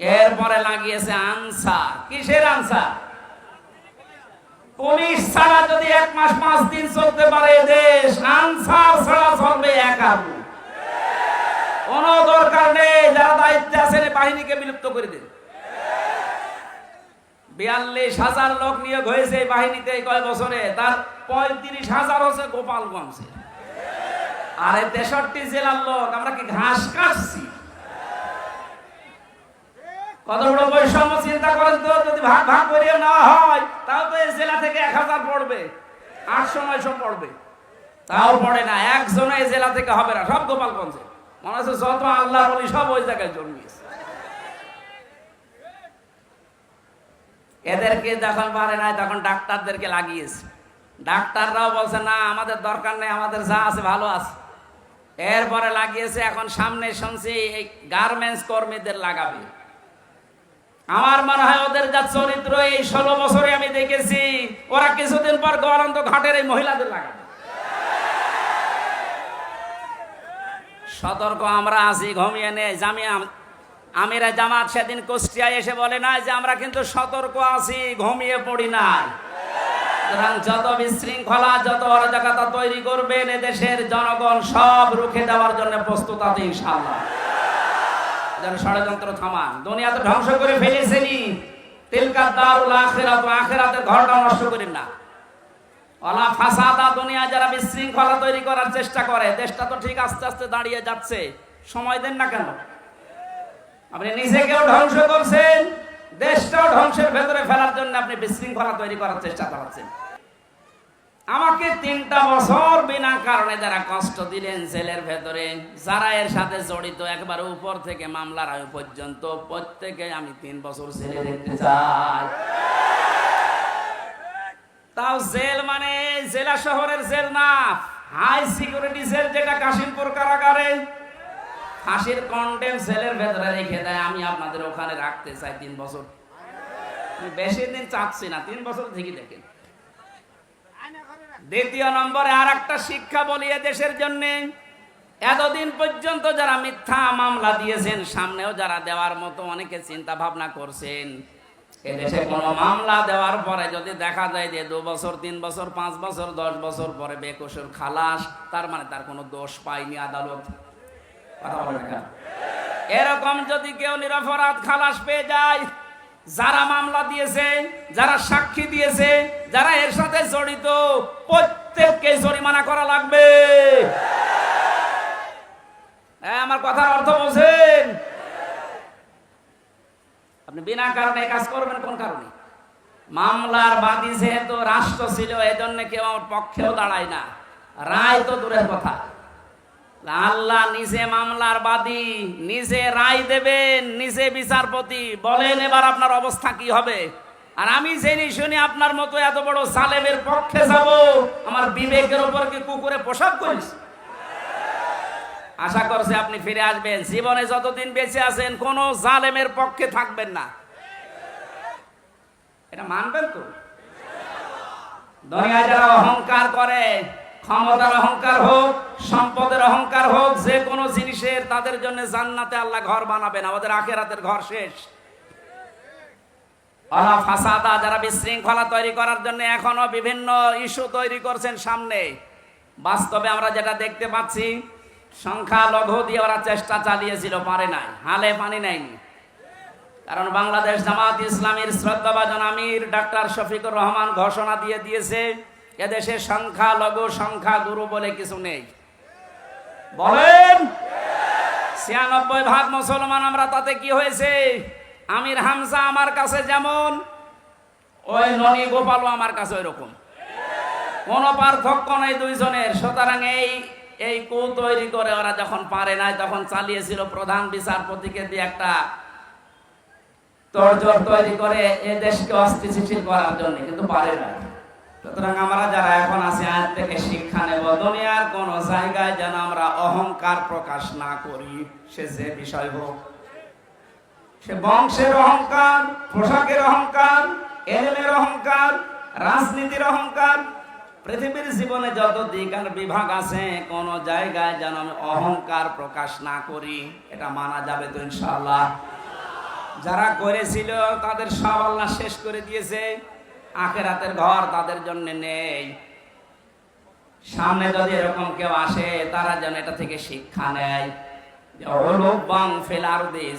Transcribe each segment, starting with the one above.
এরপরে লাগিয়েছে আনসার। কিসের আনসার? পুলিশ ছাড়া যদি এক মাস পাঁচ দিন চলতে পারে দেশ, আনসার ছাড়া চলবে একাবু কোন দরকার নেই, যারা দায়িত্বে আছেন বাহিনীকে বিলুপ্ত করে দিন। বিয়াল্লিশ হাজার লোক নিয়োগ হয়েছে এই বাহিনীতে কয় বছরে। তার পঁয়ত্রিশ হাজার হচ্ছে গোপালগঞ্জে। আর এই তেষট্টি জেলার লোক, আমরা কি ঘাস কাটছি? কত বড় বৈষম্য চিন্তা করেন তো, যদি ভাগ ভাগ করিয়ে নেওয়া হয়, তাও তো এই জেলা থেকে এক হাজার পড়বে, আটশো, নয়শো পড়বে। তাও পড়ে না একজন এই জেলা থেকে হবে না, সব গোপালগঞ্জে। মনে হচ্ছে যত আল্লাহ বলি সব ওই জায়গায় জন্মিয়েছে। এদেরকে যখন পারে নাই, তখন ডাক্তারদেরকে লাগিয়েছে। ডাক্তাররাও বলছে, না, আমাদের দরকার নেই, আমাদের যা আছে ভালো আছে। এরপরে লাগিয়েছে, এখন সামনে শুনছি এই গার্মেন্টস কর্মীদের লাগাবে। আমার মনে হয় ওদের যা চরিত্র, এই ষোলো বছরে আমি দেখেছি, ওরা কিছুদিন পর গরন্ত ঘাটের এই মহিলাদের লাগাবে। সতর্ক আমরা আছি, ঘুমিয়ে নেই জামিয়া আমিরা জামাত সেদিন কুষ্টিয়ায় এসে বলে না যে আমরা কিন্তু সতর্ক আছি, ঘুমিয়ে পড়ি না যত বিশৃঙ্খলা, যত অরাজকতা তৈরি করবেন এদেশের জনগণ সব রুখে দেওয়ার জন্য প্রস্তুত আছে, ইনশাআল্লাহ। যেন ষড়যন্ত্র থামান। দুনিয়া তো ধ্বংস করে ফেলেছেনি তিলকার দারুল আখেরাত, আখেরাতের ঘরটা নষ্ট করেন না। অলা ফাসাদা, দুনিয়া যারা বিশৃঙ্খলা তৈরি করার চেষ্টা করে, দেশটা তো ঠিক আস্তে আস্তে দাঁড়িয়ে যাচ্ছে। সময় দেন না কেন? আপনি নিজেকেও ধ্বংস করছেন, দেশটাও ধ্বংসের ভেতরে ফেলার জন্য আপনি বিশৃঙ্খলা তৈরি করার চেষ্টা চালাচ্ছেন। আমাকে তিনটা বছর বিনা কারণে যারা কষ্ট দিলেন জেলের ভেতরে, যারা এর সাথে জড়িত, একবার উপর থেকে মামলার আয়ু পর্যন্ত, প্রত্যেকে আমি তিন বছর জেলে দেখতে চাই। তাও জেল মানে জেলা শহরের জেল না, হাই সিকিউরিটি জেল যেটা কাশিমপুর কারাগারে। ফাঁসির কন্টেম সেলের ভেতরে রেখে দেয়, আমি আপনাদের ওখানে রাখতে চাই তিন বছর। বেশি দিন চাচ্ছি না, তিন বছর থেকে দেখেন। দ্বিতীয় নম্বরে আর একটা শিক্ষা বলি দেশের জন্য। এতদিন পর্যন্ত যারা মিথ্যা মামলা দিয়েছেন, সামনেও যারা দেওয়ার মতো অনেকে চিন্তা ভাবনা করছেন। এদেশে কোনো মামলা দেওয়ার পরে যদি দেখা যায় যে দু বছর, তিন বছর, পাঁচ বছর, দশ বছর পরে বেকসুর খালাস, তার মানে তার কোনো দোষ পায়নি আদালত। এরকম যদি কেউ নিরাপরাধ খালাস পেয়ে যায় যারা মামলা দিয়েছে, যারা সাক্ষী দিয়েছে, যারা এর সাথে জড়িত, প্রত্যেককে জরিমানা করা লাগবে। আমার কথার অর্থ বলছেন আপনি বিনা কারণে কাজ করবেন কোন কারণে? মামলার বাদী যেহেতু রাষ্ট্র ছিল, এজন্য কেউ আমার পক্ষেও দাঁড়ায় না। রায় তো দূরের কথা। আল্লাহ নিজে মামলার বাদী, নিজে রায় দেবেন নিজে বিচারপতি। বলেন এবার আপনার অবস্থা কি হবে? আর আমি জেনে শুনি আপনার মতো এত বড় সালেমের পক্ষে যাব, আমার বিবেকের উপর কি কুকুরে পোশাক করিস আশা করছে আপনি ফিরে আসবেন। জীবনে যতদিন বেঁচে আছেন, কোন জালেমের পক্ষে থাকবেন না। এটা মানবেন তো? দুনিয়ায় যারা অহংকার করে ক্ষমতার অহংকার হোক, সম্পদের অহংকার হোক, যে কোনো জিনিসের তাদের জন্য জান্নাতে আল্লাহ ঘর বানাবেন। আমাদের আখেরাতের ঘর শেষ। অলা ফাসাদা যারা বিশৃঙ্খলা তৈরি করার জন্য এখনও বিভিন্ন ইস্যু তৈরি করছেন সামনে। বাস্তবে আমরা যেটা দেখতে পাচ্ছি, সংখ্যা লঘু দিয়ে ওরা চেষ্টা চালিয়েছিল, পারে নাই, হালে পানি নেয়নি। কারণ বাংলাদেশ জামাত ইসলামীর শ্রদ্ধাভাজন আমির ডাক্তার শফিকুর রহমান ঘোষণা দিয়ে দিয়েছে এদেশে সংখ্যা লঘু সংখ্যা গুরু বলে কিছু নেই। বলেন। ছিয়ানব্বই ভাগ মুসলমান আমরা তাতে কি হয়েছে? আমির হামজা আমার কাছে যেমন ওই ননী গোপালও আমার কাছে ওই রকম কোনো পার্থক্য নেই দুইজনের। সুতরাং এই এই কু তৈরি করে ওরা যখন পারে নাই তখন চালিয়েছিল প্রধান বিচারপতিকে দিয়ে একটা তোড়জোড় তৈরি করে এ দেশকে অস্থিতিশীল করার জন্য কিন্তু পারে না সুতরাং আমরা যারা এখন আছি, আজ থেকে শিক্ষা নেব। দুনিয়ার কোন জায়গায় যেন আমরা অহংকার প্রকাশ না করি। সে যে বিষয় হোক। সে বংশের অহংকার, পোশাকের অহংকার, এলেমের অহংকার, রাজনীতির অহংকার, পৃথিবীর জীবনে যত দিক আর বিভাগ আছে, কোন জায়গায় যেন আমি অহংকার প্রকাশ না করি। এটা মানা যাবে তো ইনশাআল্লাহ। যারা করেছিল, তাদের সব আল্লাহ শেষ করে দিয়েছে। আখেরাতের ঘর তাদের জন্য নেই। সামনে যদি এরকম কেউ আসে, তারা যেন এটা থেকে শিক্ষা নেয়।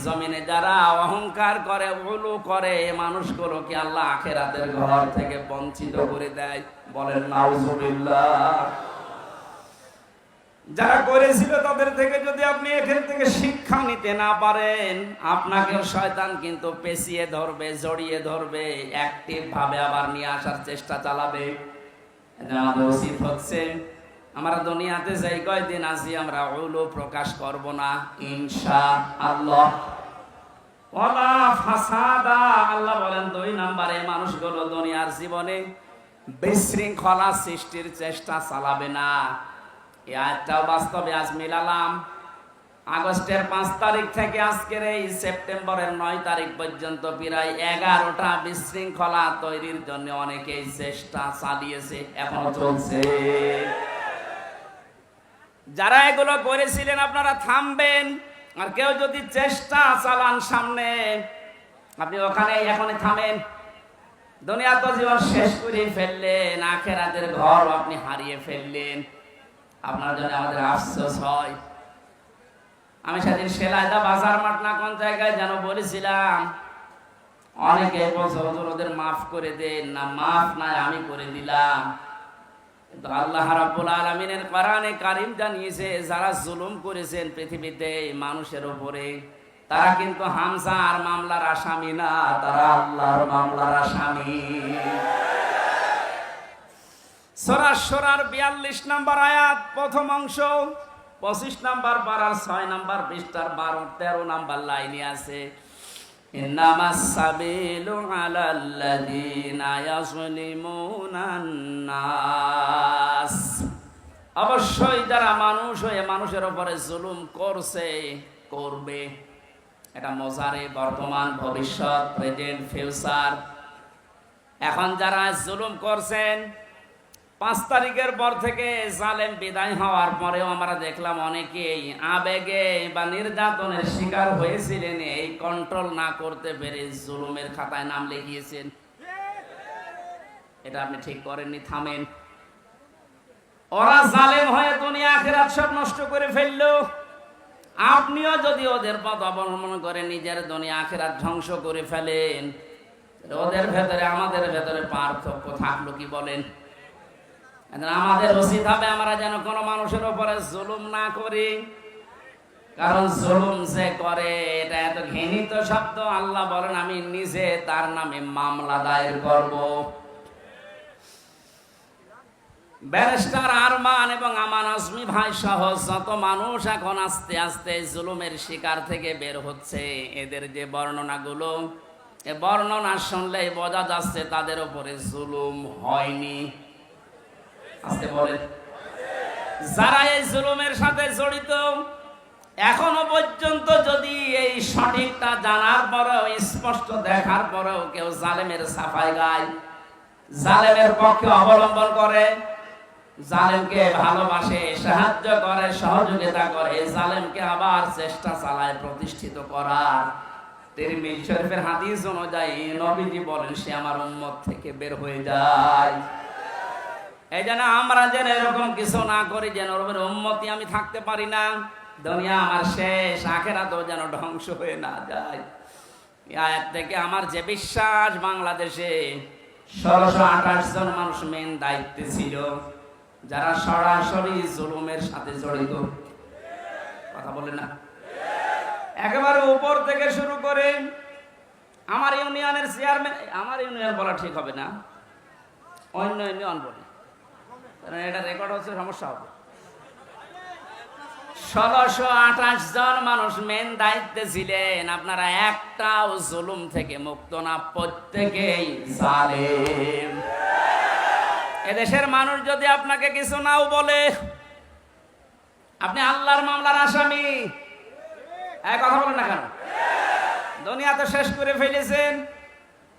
জমিনে যারা অহংকার করে, উলু করে, এ মানুষগুলো কি আল্লাহ আখেরাতের ঘর থেকে বঞ্চিত করে দেয়। বলেন, নাউজুবিল্লাহ। যারা করেছিল তাদের থেকে যদি আপনি এখান থেকে শিক্ষা নিতে না পারেন আপনাকে শয়তান কিন্তু পেছিয়ে ধরবে, জড়িয়ে ধরবে অ্যাক্টিভ ভাবে আবার নিয়ে আসার চেষ্টা চালাবে। উচিত হচ্ছে। আমরা দুনিয়াতে যাই কয়দিন আছি, আমরা ওগুলো প্রকাশ করব না ইনশা আল্লাহ ওয়ালা ফাসাদা, আল্লাহ বলেন দুই নম্বরে মানুষগুলো দুনিয়ার জীবনে বিশৃঙ্খলা সৃষ্টির চেষ্টা চালাবে না। এই আয়াতটাও বাস্তবে আজ মিলালাম। আগস্টের পাঁচ তারিখ থেকে আজকের এই সেপ্টেম্বরের নয় তারিখ পর্যন্ত প্রায় এগারোটা বিশৃঙ্খলা তৈরির জন্য অনেকেই চেষ্টা চালিয়েছে এখনও চলছে। যারা এগুলো করেছিলেন আপনারা থামবেন আর কেউ যদি চেষ্টা চালান সামনে আপনি ওখানে এখনই থামেন। দুনিয়া তো জীবন শেষ করে ফেললেন আখেরাতের ঘর আপনি হারিয়ে ফেললেন। আপনার জন্য আমাদের আফসোস হয়। আমি সেদিন সেলাইদা বাজার মাঠ না কোন জায়গায় যেন বলেছিলাম, অনেকে বলছে ওদের মাফ করে দেন না, মাফ নাই, আমি করে দিলাম। আল্লাহ রাব্বুল কারীম জানিয়েছে, যারা জুলুম করেছেন পৃথিবীতে, মানুষের উপরে, তারা কিন্তু হামজা আর মামলার আসামি না, তারা আল্লাহর মামলার আসামি। সরার সরার বিয়াল্লিশ নাম্বার আয়াত প্রথম অংশ পঁচিশ নাম্বার বারার ছয় নাম্বার পৃষ্ঠার বারো তেরো নাম্বার লাইনে আছে إنما السبيل على الذين يظلمون الناس অবশ্যই যারা মানুষ হয়ে মানুষের উপরে জুলুম করছে করবে এটা মজারে বর্তমান ভবিষ্যৎ প্রেজেন্ট ফিউচার এখন যারা জুলুম করছেন পাঁচ তারিখের পর থেকে জালেম বিদায় হওয়ার পরেও আমরা দেখলাম অনেকেই আবেগে বা নির্যাতনের শিকার হয়েছিলেন, এই কন্ট্রোল না করতে পেরে জুলুমের খাতায় নাম লিখিয়েছেন। এটা আপনি ঠিক করেননি, থামেন। ওরা জালেম হয়ে দুনিয়া আখেরাত সব নষ্ট করে ফেলল। আপনিও যদি ওদের পথ অবলম্বন করে নিজের দুনিয়া আখেরাত ধ্বংস করে ফেলেন ওদের ভেতরে, আমাদের ভেতরে পার্থক্য থাকল কি বলেন? আমাদের উচিত হবে আমরা যেন কোনো মানুষের উপরে জুলুম না করি। কারণ জুলুম যে করে, এটা এত ঘৃণিত শব্দ। আল্লাহ বলেন, আমি নিজে তার নামে মামলা দায়ের করব। ব্যারিস্টার আরমান এবং আজমি ভাই সহ যত মানুষ এখন আস্তে আস্তে জুলুমের শিকার থেকে বের হচ্ছে, এদের যে বর্ণনাগুলো, এ বর্ণনা শুনলেই বোঝা যাচ্ছে তাদের উপরে জুলুম হয়নি। আসতে বলেন। যারা এই জুলুমের সাথে জড়িত, এখনও পর্যন্ত যদি এই সঠিকটা জানার পরেও, স্পষ্ট দেখার পরেও কেউ জালেমের সাফাই গায়, জালেমের পক্ষে অবলম্বন করে, জালেমকে ভালোবাসে, সাহায্য করে, সহযোগিতা করে, জালেমকে আবার চেষ্টা চালায় প্রতিষ্ঠিত করার। তিরমিজি শরীফের হাদিস অনুযায়ী নবীজি বলেন, সে আমার উম্মত থেকে বের হয়ে যায়। এই যেন আমরা যেন এরকম কিছু না করি, যেন ওরকম উন্মতি আমি থাকতে পারি না। দুনিয়া আমার শেষ আখেরা তো যেন ধ্বংস হয়ে না যায়। থেকে আমার যে বিশ্বাস, বাংলাদেশে ষোলোশো আঠাশ জন মানুষ মেন দায়িত্বে ছিল, যারা সরাসরি জুলুমের সাথে জড়িত। কথা বলে না। একেবারে উপর থেকে শুরু করে আমার ইউনিয়নের চেয়ারম্যান আমার ইউনিয়ন বলা ঠিক হবে না। অন্য ইউনিয়ন বলি। কারণ এটা রেকর্ড হচ্ছে, সমস্যা হবে। ষোলোশো আঠাশ জন মানুষ মেন দায়িত্বে ছিলেন। আপনারা একটাও জুলুম থেকে মুক্ত না, প্রত্যেকেই জালেম। এদেশের মানুষ যদি আপনাকে কিছু নাও বলে, আপনি আল্লাহর মামলার আসামি। কথা বলেন না কেন? দুনিয়া তো শেষ করে ফেলেছেন।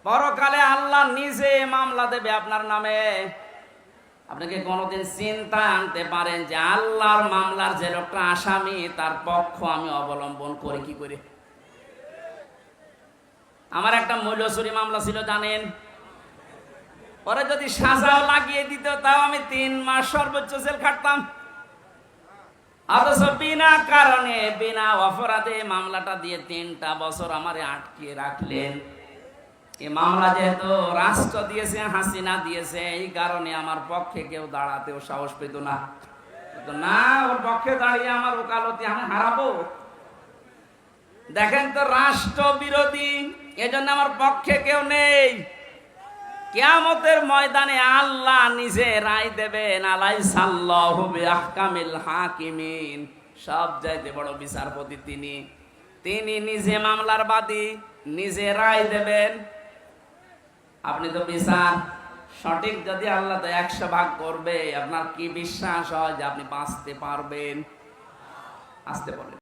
পরকালে আল্লাহ নিজে মামলা দেবে আপনার নামে। আপনাকে কোনোদিন চিন্তা আনতে পারেন যে আল্লাহর মামলার যে লোকটা আসামি, তার পক্ষ আমি অবলম্বন করি, কি করে? আমার একটা মূল্যচুরি মামলা ছিল, জানেন? পরে যদি সাজাও লাগিয়ে দিত, তাও আমি তিন মাস সর্বোচ্চ জেল খাটতাম। অথচ বিনা কারণে, বিনা অপরাধে মামলাটা দিয়ে তিনটা বছর আমারে আটকিয়ে রাখলেন। এই মামলা যেহেতু রাষ্ট্র দিয়েছে, হাসিনা দিয়েছে, এই কারণে আমার পক্ষে কেউ দাঁড়াতেও সাহস পেত না। না, ওর পক্ষে দাঁড়িয়ে আমার ওকালতি আমি হারাবো। দেখেন তো, রাষ্ট্র বিরোধী, এজন্য আমার পক্ষে কেউ নেই। কেয়ামতের ময়দানে আল্লাহ নিজে রায় দেবেন আলাই সাল্লাহু হাকিমিন। সব চাইতে বড় বিচারপতি তিনি। তিনি নিজে মামলার বাদী, নিজে রায় দেবেন। আপনি তো বিচার। সঠিক যদি আল্লাহ তো একশো ভাগ করবে, আপনার কি বিশ্বাস হয় যে আপনি বাঁচতে পারবেন? আসতে বলেন।